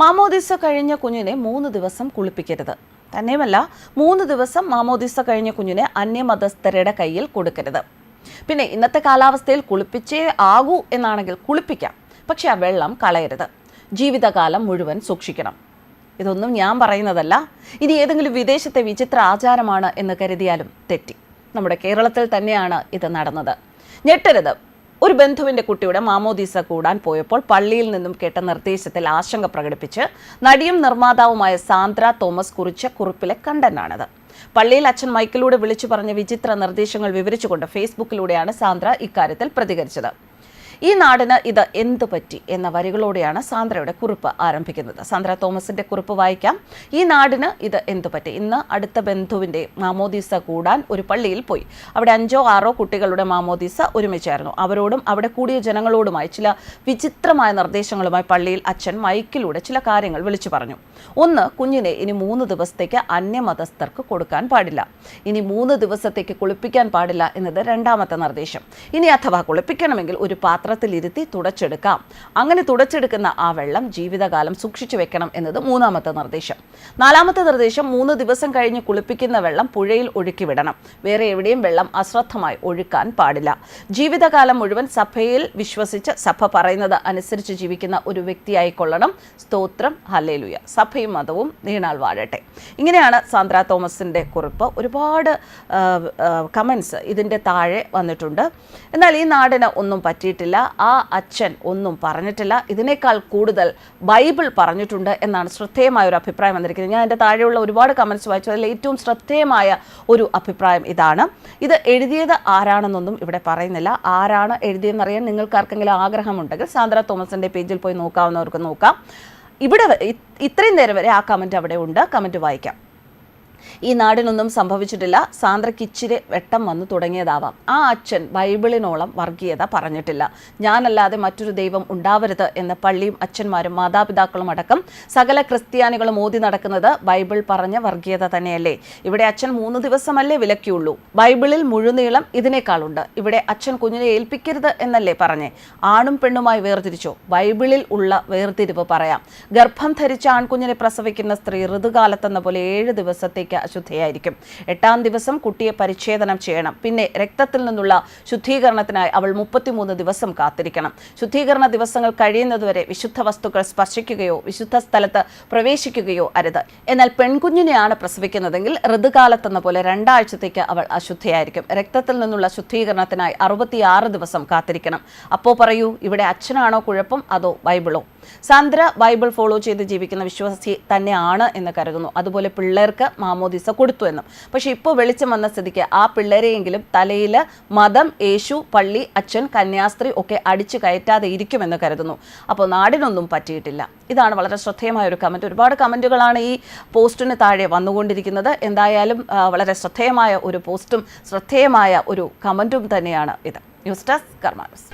മാമോദിസ കഴിഞ്ഞ കുഞ്ഞിനെ മൂന്ന് ദിവസം കുളിപ്പിക്കരുത്. തന്നെയുമല്ല മൂന്ന് ദിവസം മാമോദിസ കഴിഞ്ഞ കുഞ്ഞിനെ അന്യമതസ്ഥരുടെ കയ്യിൽ കൊടുക്കരുത്. പിന്നെ ഇന്നത്തെ കാലാവസ്ഥയിൽ കുളിപ്പിച്ചേ ആകൂ എന്നാണെങ്കിൽ കുളിപ്പിക്കാം പക്ഷെ ആ വെള്ളം കളയരുത്. ജീവിതകാലം മുഴുവൻ സൂക്ഷിക്കണം. ഇതൊന്നും ഞാൻ പറയുന്നതല്ല. ഇനി ഏതെങ്കിലും വിദേശത്തെ വിചിത്ര ആചാരമാണ് എന്ന് കരുതിയാലും തെറ്റി. നമ്മുടെ കേരളത്തിൽ തന്നെയാണ് ഇത് നടന്നത്. ഞെട്ടരുത്. ഒരു ബന്ധുവിന്റെ കുട്ടിയുടെ മാമോദീസ കൂടാൻ പോയപ്പോൾ പള്ളിയിൽ നിന്നും കേട്ട നിർദ്ദേശത്തിൽ ആശങ്ക പ്രകടിപ്പിച്ച് നടിയും നിർമ്മാതാവുമായ സാന്ദ്ര തോമസ് കുറിച്ച കുറിപ്പിലെ കണ്ടന്റാണിത്. പള്ളിയിൽ അച്ഛൻ മൈക്കിലൂടെ വിളിച്ചു പറഞ്ഞ വിചിത്ര നിർദ്ദേശങ്ങൾ വിവരിച്ചുകൊണ്ട് ഫേസ്ബുക്കിലൂടെയാണ് സാന്ദ്ര ഇക്കാര്യത്തിൽ പ്രതികരിച്ചത്. ഈ നാടിന് ഇത് എന്തു പറ്റി എന്ന വരികളോടെയാണ് സാന്ദ്രയുടെ കുറിപ്പ് ആരംഭിക്കുന്നത്. സാന്ദ്ര തോമസിന്റെ കുറിപ്പ് വായിക്കാം. ഈ നാടിന് ഇത് എന്തു പറ്റി? ഇന്ന് അടുത്ത ബന്ധുവിന്റെ മാമോദീസ കൂടാൻ ഒരു പള്ളിയിൽ പോയി. അവിടെ അഞ്ചോ ആറോ കുട്ടികളുടെ മാമോദീസ ഒരുമിച്ചായിരുന്നു. അവരോടും അവിടെ കൂടിയ ജനങ്ങളോടുമായി ചില വിചിത്രമായ നിർദ്ദേശങ്ങളുമായി പള്ളിയിൽ അച്ഛൻ മൈക്കിലൂടെ ചില കാര്യങ്ങൾ വിളിച്ചു പറഞ്ഞു. ഒന്ന് കുഞ്ഞിനെ ഇനി മൂന്ന് ദിവസത്തേക്ക് അന്യമതസ്ഥർക്ക് കൊടുക്കാൻ പാടില്ല. ഇനി മൂന്ന് ദിവസത്തേക്ക് കുളിപ്പിക്കാൻ പാടില്ല എന്നത് രണ്ടാമത്തെ നിർദ്ദേശം. ഇനി അഥവാ കുളിപ്പിക്കണമെങ്കിൽ ഒരു പാത്രത്തിലിരുത്തി തുടച്ചെടുക്കാം. അങ്ങനെ തുടച്ചെടുക്കുന്ന ആ വെള്ളം ജീവിതകാലം സൂക്ഷിച്ചു വെക്കണം എന്നത് മൂന്നാമത്തെ നിർദ്ദേശം. നാലാമത്തെ നിർദ്ദേശം മൂന്ന് ദിവസം കഴിഞ്ഞ് കുളിപ്പിക്കുന്ന വെള്ളം പുഴയിൽ ഒഴുക്കി വിടണം. വേറെ എവിടെയും വെള്ളം അശ്രദ്ധമായി ഒഴുക്കാൻ പാടില്ല. ജീവിതകാലം മുഴുവൻ സഭയിൽ വിശ്വസിച്ച് സഭ പറയുന്നത് അനുസരിച്ച് ജീവിക്കുന്ന ഒരു വ്യക്തിയായി കൊള്ളണം സ്തോത്രം ഹല്ലേലുയ. സഭയും മതവും നീണാൾ വാഴട്ടെ. ഇങ്ങനെയാണ് സാന്ദ്ര തോമസിന്റെ കുറിപ്പ്. ഒരുപാട് കമൻസ് ഇതിന്റെ താഴെ വന്നിട്ടുണ്ട്. എന്നാൽ ഈ നാടിന് ഒന്നും പറ്റിയിട്ടില്ല. ആ അച്ഛൻ ഒന്നും പറഞ്ഞിട്ടില്ല. ഇതിനേക്കാൾ കൂടുതൽ ബൈബിൾ പറഞ്ഞിട്ടുണ്ട് എന്നാണ് ശ്രദ്ധേയമായ ഒരു അഭിപ്രായം വന്നിരിക്കുന്നത്. ഞാൻ എന്റെ താഴെയുള്ള ഒരുപാട് കമൻസ് വായിച്ചു. അതിൽ ഏറ്റവും ശ്രദ്ധേയമായ ഒരു അഭിപ്രായം ഇതാണ്. ഇത് എഴുതിയത് ആരാണെന്നൊന്നും ഇവിടെ പറയുന്നില്ല. ആരാണ് എഴുതിയെന്നറിയാൻ നിങ്ങൾക്ക് ആർക്കെങ്കിലും ആഗ്രഹമുണ്ടെങ്കിൽ സാന്ദ്ര തോമസിന്റെ പേജിൽ പോയി നോക്കാവുന്നവർക്ക് നോക്കാം. ഇവിടെ ഇത്രയും നേരം വരെ ആ കമന്റ് അവിടെ ഉണ്ട്. കമന്റ് വായിക്കാം. ഈ നാടിനൊന്നും സംഭവിച്ചിട്ടില്ല. സാന്ദ്രയ്ക്ക് ഇച്ചിരി വെട്ടം വന്നു തുടങ്ങിയതാവാം. ആ അച്ഛൻ ബൈബിളിനോളം വർഗീയത പറഞ്ഞിട്ടില്ല. ഞാനല്ലാതെ മറ്റൊരു ദൈവം ഉണ്ടാവരുത് എന്ന പള്ളിയും അച്ഛന്മാരും മാതാപിതാക്കളും അടക്കം സകല ക്രിസ്ത്യാനികളും ഓതി നടക്കുന്നത് ബൈബിൾ പറഞ്ഞ വർഗീയത തന്നെയല്ലേ? ഇവിടെ അച്ഛൻ മൂന്ന് ദിവസമല്ലേ വിലക്കിയുള്ളൂ. ബൈബിളിൽ മുഴുനീളം ഇതിനേക്കാളുണ്ട്. ഇവിടെ അച്ഛൻ കുഞ്ഞിനെ ഏൽപ്പിക്കരുത് എന്നല്ലേ പറഞ്ഞേ? ആണും പെണ്ണുമായി വേർതിരിച്ചോ? ബൈബിളിൽ ഉള്ള വേർതിരിവ് പറയാം. ഗർഭം ധരിച്ച ആൺകുഞ്ഞിനെ പ്രസവിക്കുന്ന സ്ത്രീ ഋതുകാലത്തെന്ന പോലെ ഏഴ് ദിവസത്തേക്ക് അശുദ്ധയായിരിക്കും എട്ടാം ദിവസം കുട്ടിയെ പരിച്ഛേദനം ചെയ്യണം. പിന്നെ രക്തത്തിൽ നിന്നുള്ള ശുദ്ധീകരണത്തിനായി അവൾ മുപ്പത്തിമൂന്ന് ദിവസം കാത്തിരിക്കണം. ശുദ്ധീകരണ ദിവസങ്ങൾ കഴിയുന്നതുവരെ വിശുദ്ധ വസ്തുക്കൾ സ്പർശിക്കുകയോ വിശുദ്ധ സ്ഥലത്ത് പ്രവേശിക്കുകയോ അരുത്. എന്നാൽ പെൺകുഞ്ഞിനെയാണ് പ്രസവിക്കുന്നതെങ്കിൽ ഋതുകാലത്തെന്ന പോലെ രണ്ടാഴ്ചത്തേക്ക് അവൾ അശുദ്ധയായിരിക്കും. രക്തത്തിൽ നിന്നുള്ള ശുദ്ധീകരണത്തിനായി അറുപത്തിയാറ് ദിവസം കാത്തിരിക്കണം. അപ്പോൾ പറയൂ ഇവിടെ അച്ഛനാണോ കുഴപ്പം അതോ ബൈബിളോ? സാന്ദ്ര ബൈബിൾ ഫോളോ ചെയ്ത് ജീവിക്കുന്ന വിശ്വാസി തന്നെയാണ് എന്ന് കരുതുന്നു. അതുപോലെ പിള്ളേർക്ക് മാമോദിസ കൊടുത്തു എന്നും. പക്ഷെ ഇപ്പോൾ വെളിച്ചം വന്ന സ്ഥിതിക്ക് ആ പിള്ളേരെയെങ്കിലും തലയിൽ മതം യേശു പള്ളി അച്ഛൻ കന്യാസ്ത്രീ ഒക്കെ അടിച്ചു കയറ്റാതെ ഇരിക്കുമെന്ന് കരുതുന്നു. അപ്പോൾ നാടിനൊന്നും പറ്റിയിട്ടില്ല. ഇതാണ് വളരെ ശ്രദ്ധേയമായ ഒരു കമന്റ് ഒരുപാട് കമന്റുകളാണ് ഈ പോസ്റ്റിന് താഴെ വന്നുകൊണ്ടിരിക്കുന്നത്. എന്തായാലും വളരെ ശ്രദ്ധേയമായ ഒരു പോസ്റ്റും ശ്രദ്ധേയമായ ഒരു കമന്റും തന്നെയാണ് ഇത്. News desk കർമാനസ്